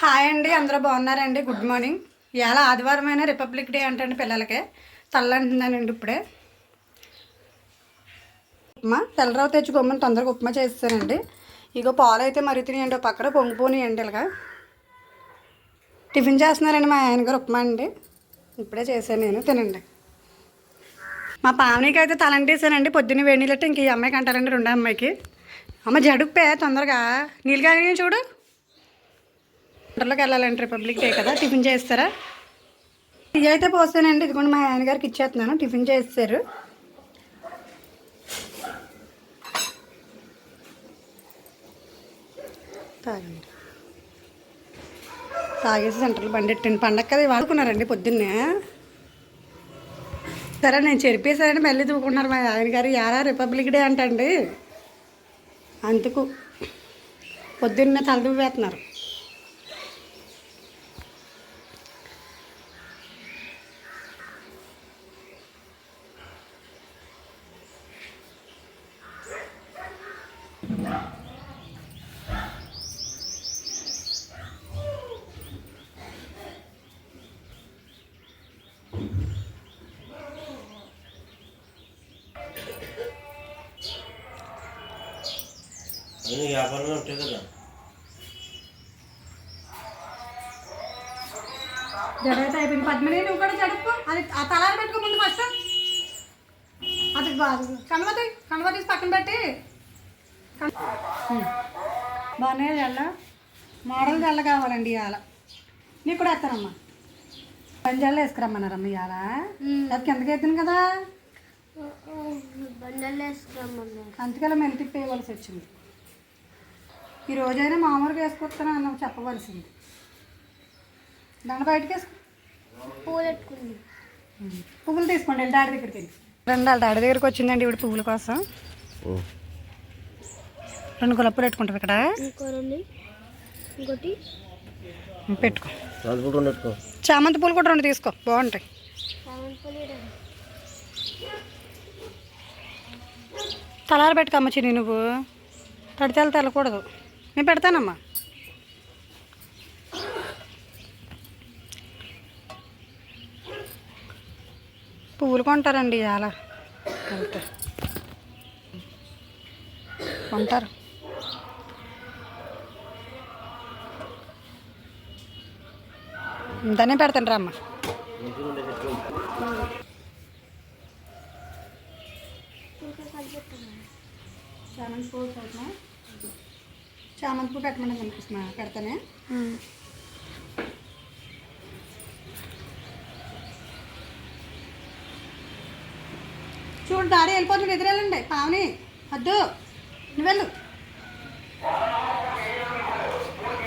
Hi అండి అందరూ బాగున్నారండి? గుడ్ మార్నింగ్ ఇవాళ ఆదివారమైన రిపబ్లిక్ డే అంటండి పిల్లలకి. తల్లంటున్నానండి ఇప్పుడే. ఉప్మా? తెల్లరావు తెచ్చి గమ్మని తొందరగా ఉప్మా చేస్తానండి ఇగో పాలు అయితే మరుగుతున్నాయండి ఒక పక్కన పొంగిపోనియండి ఇలాగా. టిఫిన్ చేస్తున్నారండి మా ఆయన గారు ఉప్మా అండి. ఇప్పుడే చేశాను నేను తినండి. మా పావనికి అయితే తలంటేసానండి పొద్దున్న వేడి నీళ్ళట్టు ఇంక ఈ అమ్మాయికి అంటారండి రెండో అమ్మాయికి. అమ్మ జడుపే తొందరగా. నీళ్ళు కానీ చూడు. వంటలోకి వెళ్ళాలండి రిపబ్లిక్ డే కదా టిఫిన్ చేస్తారా? ఇది అయితే పోస్తానండి ఇది కూడా మా ఆయన గారికి ఇచ్చేస్తున్నాను టిఫిన్ చేస్తారు. తాగండి. తాగేసి సెంటర్లో బండి ఎట్టండి. పండగ కదా వాడుకున్నారండి పొద్దున్నే. సరే నేను చెరిపేసారని మళ్ళీ దువ్వుకున్నారు మా ఆయన గారు. యారా రిపబ్లిక్ డే అంటండి. అందుకు పొద్దున్నే తలదువ్వేస్తున్నారు. అన్ని వ్యాపారంలో ఉంటాయి కదా. జడైతే అయిపోయింది. పద్మిని నువ్వు కూడా జడుపు అది ఆ తలాలు పెట్టుకో ముందు ఫస్ట్ అది కనబడి కనబడి పక్కన పెట్టి. బాగానే జల్ల మోడల్ జల్ల కావాలండి ఇవాళ. నీకు కూడా వేస్తానమ్మా. పంజాల్లో వేసుకురమ్మన్నారమ్మ ఇవాళ. అది కిందకి ఎత్తాను కదా. అందుకలా మెల్లి తిప్పేయవలసి వచ్చింది. ఈ రోజైనా మామూలుగా వేసుకొస్తాను అన్న చెప్పవలసింది. దాని బయటకి వేసుకో. పూలు పెట్టుకుంది. పువ్వులు తీసుకోండి వెళ్ళి డాడీ దగ్గరికి వెళ్ళి. రెండు వాళ్ళ డాడీ దగ్గరికి వచ్చిందండి ఇప్పుడు పువ్వుల కోసం. రెండు గులప్పులు పెట్టుకుంటారు ఇక్కడ. ఇంకోటి. పెట్టుకో. చామంతి పూలు కూడా రెండు తీసుకో బాగుంటాయి. చామంతి పూలు ఇవ్వండి. తలారు పెట్టుకమ్మ చిన్ని నువ్వు. తడితేలు తెల్లకూడదు నేను పెడతానమ్మా. పువ్వులు కొంటారండి చాలా వెళ్తే కొంటారు. ఇంతనే పెడతాను రా అమ్మ. ఇంకా చామంతి పువ్వు పెట్టమని కనిపిస్తున్నా పెడతానే. చూడు దాడి వెళ్ళిపోతుంది ఎదురెళ్ళండి. పావని వద్దు. నువ్వు వెళ్ళు.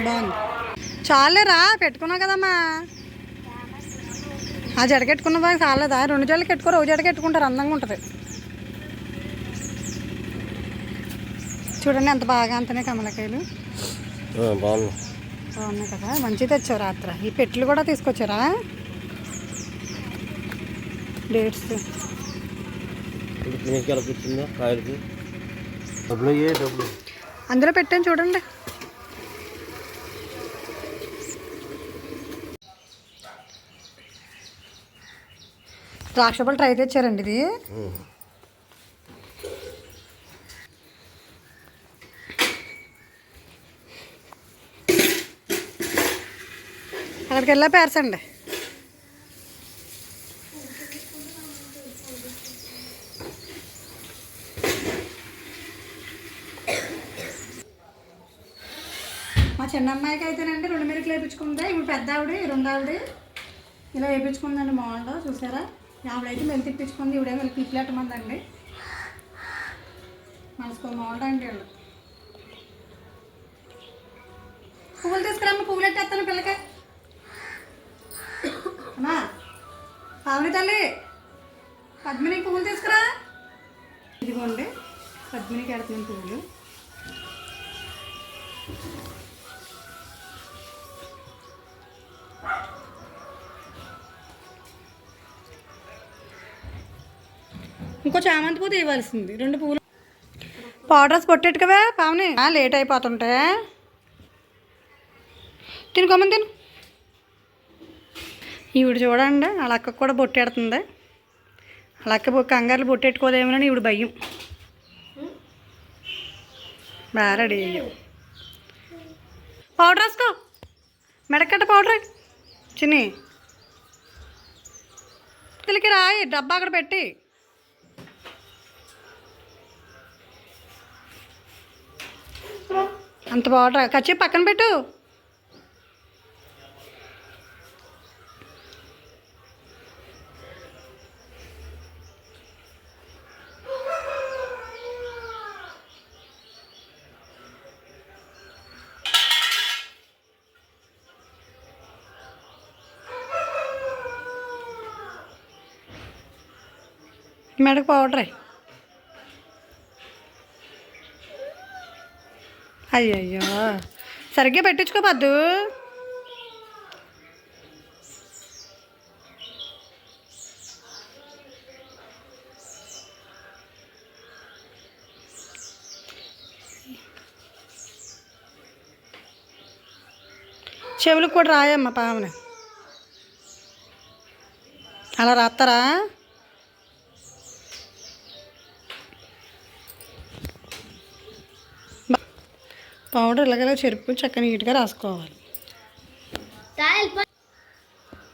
బాగుంది. చాలేరా పెట్టుకున్నావు కదమ్మా. ఆ జడ కట్టుకున్నవా చాలేదా? రెండు జడలు కట్టుకోరు ఒక జడ కట్టుకుంటారు అందంగా ఉంటుంది. చూడండి ఎంత బాగా అంతనే కమలకాయలు. బాగున్నాయి. కదా మంచిగా తెచ్చావు రాత్ర. ఈ పెట్లు కూడా తీసుకొచ్చారా? డేట్స్. అందులో పెట్టాను చూడండి. ద్రాక్ష పళ్ళు ట్రై తెచ్చారండి ఇది. అక్కడికి వెళ్ళా పేర్చండి. మా చిన్న అమ్మాయికి అయితేనండి రెండు మెరుకులు వేయించుకుందా ఇప్పుడు పెద్ద ఆవిడ రెండు ఆవిడ ఇలా వేయించుకుందండి మామూలుగా చూసారా? ఆవిడైతే మెల్లి తిప్పించుకుంది ఇవిడే మెల్లి తిప్పిలెట్టమందండి మనసుకో మామూలుగా అండి వీళ్ళు. పువ్వులు తీసుకురామ్మ పువ్వులు ఎట్టేస్తాను పిల్లకాయ అమ్మా పావని తల్లి పద్మిని పువ్వులు తీసుకురా. ఇదిగోండి పద్మినికి ఎడుతున్నాను పువ్వులు ఇంకో చామంతి పువ్వు తీయవలసింది రెండు పువ్వులు పౌడర్స్ పొట్టేట్టుకవే పావని లేట్ అయిపోతుంటే. తినుకోమని తిను. ఈవిడ చూడండి వాళ్ళ అక్కకు కూడా బొట్టెడుతుంది. వాళ్ళ అక్క బొ- కంగారులు బొట్టెట్టుకోదేమోనని ఈవిడ భయం. బాగా రెడీ పౌడర్ వేసుకో. మెడకట్ట పౌడర్. చిన్ని. తిలికి రాయి డబ్బా అక్కడ పెట్టి. అంత పౌడర్? కచ్చి పక్కన పెట్టు. మెడకు పౌడరే అయ్యయ్యో. సరిగ్గా పెట్టించుకోపద్దు చెవులకు కూడా రాయమ్మ పావని. అలా రాస్తారా పౌడర్ ఇలాగలా చెరుపు చక్క నీట్గా రాసుకోవాలి.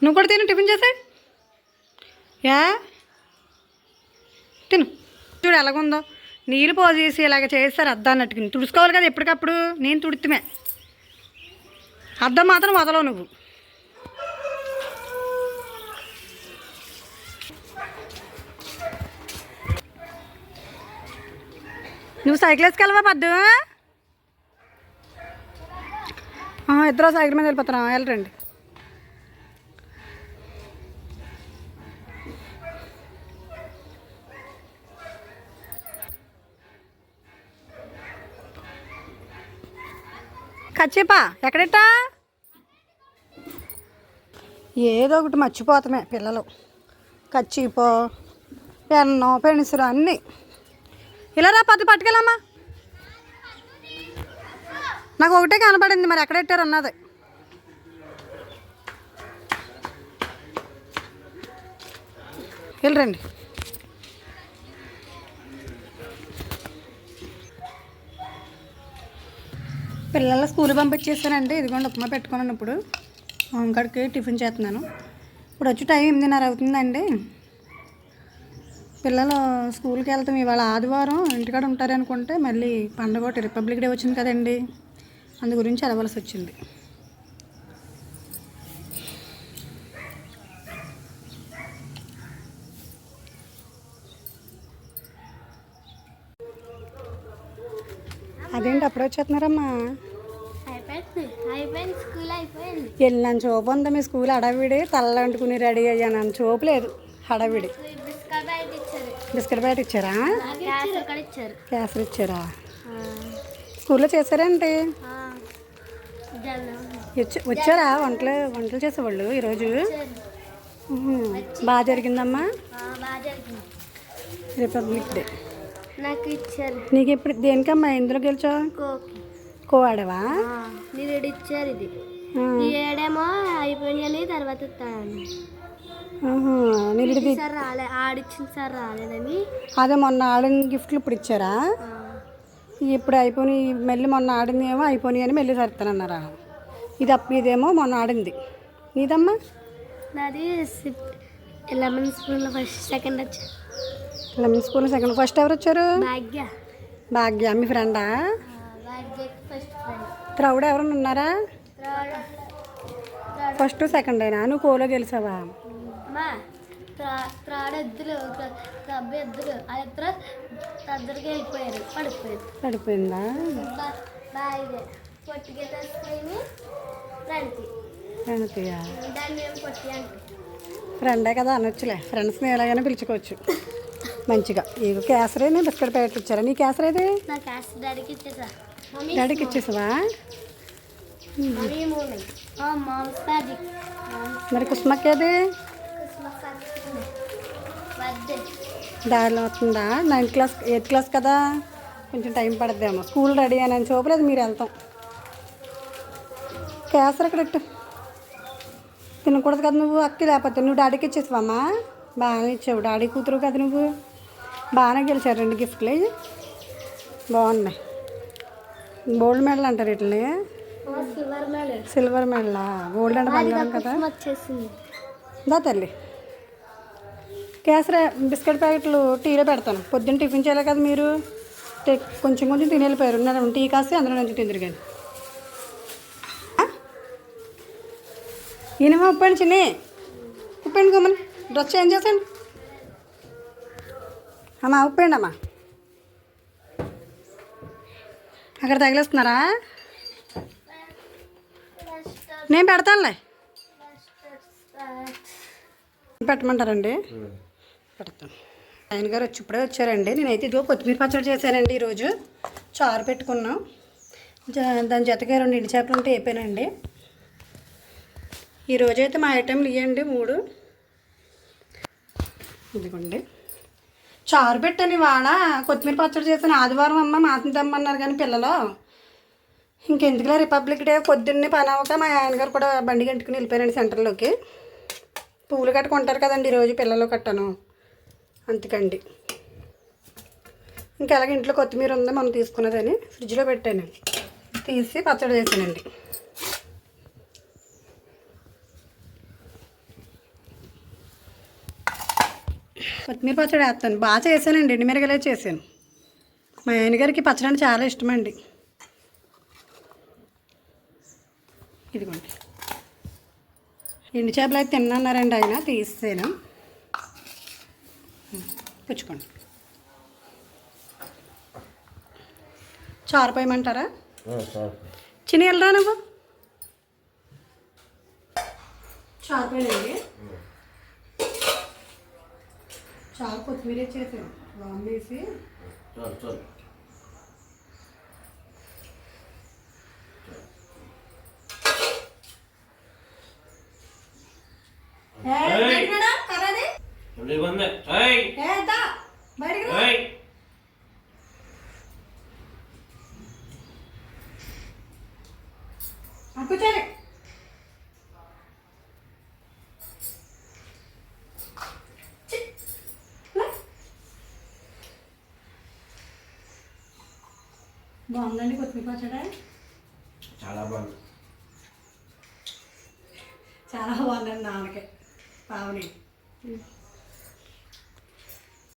నువ్వు కూడా తిను టిఫిన్ చేసే యా? తిను. చూడు ఎలాగుందో. నీళ్ళు పోసేసి ఇలాగ చేస్తారు అద్దాన్నట్టుకుని తుడుచుకోవాలి కదా ఎప్పటికప్పుడు? నేను తుడితమే. అద్దం మాత్రం వదలవు నువ్వు. నువ్వు సైకిల్ వేసుకెళ్ళవా పద్దు ఆ, ఇద్దరు సైకిల్ మీద వెళ్ళిపోతున్నాం వెళ్ళరండి. కచ్చేపా ఎక్కడెట్టా? ఏదో ఒకటి మర్చిపోతామే పిల్లలు. కచ్చిపో పెన్ను పెన్సిల్ అన్నీ. ఇలా రా పది పట్టుకెళ్ళమ్మా. నాకు ఒకటే కనపడింది మరి ఎక్కడెట్టారు అన్నది. వెళ్ళరండి పిల్లల స్కూల్ పంపించేస్తానండి ఇదిగోండి ఉప్మా పెట్టుకున్నాను ఇప్పుడు. వంకడికి టిఫిన్ చేస్తున్నాను. ఇప్పుడు వచ్చి టైం ఎనిమిదిన్నర అవుతుందండి. పిల్లలు స్కూల్కి వెళ్తాం ఇవాళ ఆదివారం ఇంటికాడ ఉంటారనుకుంటే మళ్ళీ పండగ ఒకటి రిపబ్లిక్ డే వచ్చింది కదండి. అందు గురించి వెళ్ళవలసి వచ్చింది. అదేంటి అప్పుడే వచ్చేస్తున్నారమ్మా? వెళ్ళిన చూపు ఉందా మీ స్కూల్ హడావిడి తల్లంటుకుని రెడీ అయ్యాను అని చూపు లేదు హడావిడి. బిస్కెట్ బ్యాట్ ఇచ్చారా. కూడా ఇచ్చారు. క్యాసర్ ఇచ్చారా? స్కూల్లో జల్లు. ఇచ్చ- వచ్చారా? వంటలు వంటలు చేసేవాళ్ళు ఈరోజు. బాగా జరిగిందమ్మా? Republic day. నాకు ఇచ్చారు. నీకు ఇప్పుడు దేనికమ్మా? ఎందులో గెలిచావు కో ఆడవా ఇది ఇచ్చారు ఇది. ఈ ఏడేమో అయిపోయినాయని తర్వాత ఇస్తాను. రాలే ఆడిచ్చిన సార్ రాలేదని. అదే మొన్న ఆడిన గిఫ్ట్లు ఇప్పుడు ఇచ్చారా? ఇప్పుడు అయిపోయి మళ్ళీ మొన్న ఆడింది ఏమో అయిపోయి అని మళ్ళీ సరుతానన్నారా ఇది అప్ ఇదేమో మొన్న ఆడింది. నీదమ్మా? నాది లెమన్ స్పూన్లో ఫస్ట్ సెకండ్ వచ్చా లెమన్ స్కూల్ సెకండ్ ఫస్ట్ ఎవరు వచ్చారు? భాగ్య. భాగ్య మీ ఫ్రెండా? క్రౌడ్ ఎవరైనా ఉన్నారా? ఫస్ట్ సెకండ్ అయినా? నువ్వు కోలో గెలిచావా? త్రాడు క్లబ్ ఆ ఇద్దరు ఇద్దరికి వెళ్ళిపోయారు పడిపోయారు. పడిపోయిందా? బాగా పొట్టిగా తెచ్చుకొని ఫ్రెండ్కి ప్రణతియా దాన్ని ఏం పొట్టి అంటే ఫ్రెండే కదా అనొచ్చులే. ఫ్రెండ్స్ని ఎలాగైనా పిలుచుకోవచ్చు. మంచిగా. ఇక కేసరేనే బిస్కెట్ ప్యాకెట్ ఇచ్చారా? నీ కేసర్ క్యాష్ డాడీకి ఇచ్చేసావా? మరి కుస్మక్ ఏది దారిలో వస్తుందా? నైన్త్ క్లాస్ ఎయిత్ క్లాస్ కదా? కొంచెం టైం పడుద్దేమో. స్కూల్ రెడీ అని చూపలేదు మీరు వెళ్తాం. కేసరి పెట్టు తినకూడదు కదా నువ్వు అక్కి లేకపోతే. నువ్వు డాడీకి ఇచ్చేసావమ్మా? బాగానే ఇచ్చావు. డాడీ కూతురు కదా నువ్వు? బాగానే గెలిచారు రెండు గిఫ్ట్లు. బాగున్నాయి. గోల్డ్ మెడల్ అంటారు వీటిని. సిల్వర్ మెడల్ సిల్వర్ మెడలా గోల్డ్ అంటే బంగారం కదా? దా తల్లి. కేసరి బిస్కెట్ ప్యాకెట్లు టీలో పెడతాను. పొద్దున్న టిఫిన్ చేయాలి కదా మీరు. టే- కొంచెం కొంచెం తిని వెళ్ళిపోయారు. ఉన్నారు టీ కాసి అందులో నుంచి తిందరు కానీ ఈయనమా ఉప్పండి చిన్ని. ఉప్పండి గమ్మని డ్రెస్ చేంజ్ చేసండి అమ్మా ఉప్పండి అమ్మా. అక్కడ తగిలేస్తున్నారా? నేను పెడతానులే. పెట్టమంటారండి. పెడతాను ఆయన గారు వచ్చి ఇప్పుడే వచ్చారండి. నేనైతే ఇదిగో కొత్తిమీర పచ్చడి చేశానండి ఈరోజు. చారు పెట్టుకున్నాం. జ- దాని జతగా రెండు ఇంటి చేపలు ఉంటే అయిపోయానండి ఈరోజు అయితే మా ఐటెంలు ఇవ్వండి మూడు. ఇదిగోండి. చారు పెట్టాను ఇవాళ. కొత్తిమీర పచ్చడి చేశాను ఆదివారం అమ్మ మాసం తెమ్మన్నారు కానీ పిల్లలు. ఇంకెందుకులే రిపబ్లిక్ డే. పొద్దున్నే పని అవ్వక మా ఆయనగారు కూడా బండి గంటుకుని వెళ్ళిపోయారండి సెంటర్లోకి. పువ్వులు కట్టుకుంటారు కదండి ఈరోజు పిల్లలు కట్టను. అంతకండి. ఇంకా అలాగే ఇంట్లో కొత్తిమీర ఉందో మనం తీసుకున్నదని ఫ్రిడ్జ్లో పెట్టాను. తీసి పచ్చడి చేశానండి. కొత్తిమీర పచ్చడి వేస్తాను. బాగా చేశానండి. ఎండుమిరగలే చేశాను. మా ఆయనగారికి పచ్చడి అంటే చాలా ఇష్టమండి. ఇదిగోండి. ఎండు చేపలు అయితే తిన్నారండి ఆయన. తీసేను పుచ్చుకోండి. చారు పోయమంటారా? చిన్న వెళ్ళరా నువ్వు? చారు పోయండి చారు కొత్తిమీర చేసాను వామ్ వేసి చాలు చాలు ఎప్పుడు ఇబ్బంది ఏయ్ బయటికి రా. ఏయ్ ఆ, కూర్చోండి చి. లే. బాగుందండి కొత్తిమీర పచ్చడి. చాలా బాగుంది. చాలా బాగుందండి నాన్నకి. పావుని.